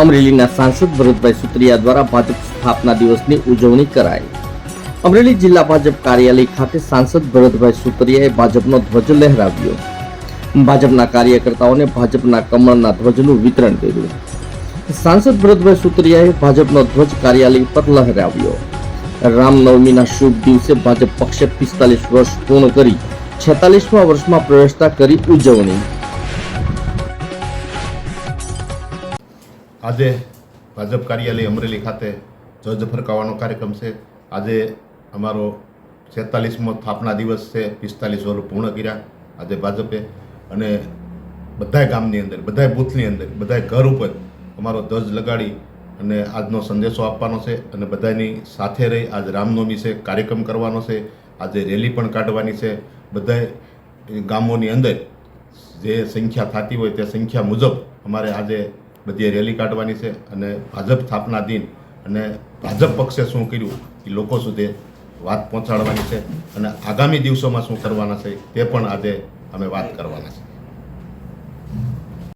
અમરેલીના સાંસદ ભરતભાઈ સુત્રિયા દ્વારા ભાજપ સ્થાપના દિવસની ઉજવણી કરાઈ. અમરેલી જિલ્લા ભાજપ કાર્યાલય ખાતે સાંસદ ભરતભાઈ સુત્રિયાએ ભાજપનો ધ્વજ લહેરાવ્યો. ભાજપના કાર્યકર્તાઓને ભાજપના કમળના ધ્વજનું વિતરણ કર્યું. સાંસદ ભરતભાઈ સુત્રિયાએ ભાજપનો ધ્વજ કાર્યાલય પર લહેરાવ્યો. રામનવમીના શુભ દિવસે ભાજપ પક્ષે પિસ્તાલીસ વર્ષ પૂર્ણ કરી છેતાલીસમા વર્ષમાં પ્રવેશતા કરી ઉજવણી. આજે ભાજપ કાર્યાલય અમરેલી ખાતે જજ ફરકાવવાનો કાર્યક્રમ છે. આજે અમારો છેતાલીસમો સ્થાપના દિવસ છે. પિસ્તાલીસ વર્ષ પૂર્ણ કર્યા આજે ભાજપે. અને બધાય ગામની અંદર, બધાય બૂથની અંદર, બધાય ઘર ઉપર અમારો ધ્વજ લગાડી અને આજનો સંદેશો આપવાનો છે અને બધાની સાથે રહી આજ રામનવમી છે, કાર્યક્રમ કરવાનો છે. આજે રેલી પણ કાઢવાની છે. બધાય ગામોની અંદર જે સંખ્યા થતી હોય તે સંખ્યા મુજબ અમારે આજે બધી રેલી કાઢવાની છે અને ભાજપ સ્થાપના દિન અને ભાજપ પક્ષે શું કર્યું એ લોકો સુધી વાત પહોંચાડવાની છે અને આગામી દિવસોમાં શું કરવાના છે તે પણ આજે અમે વાત કરવાના છે.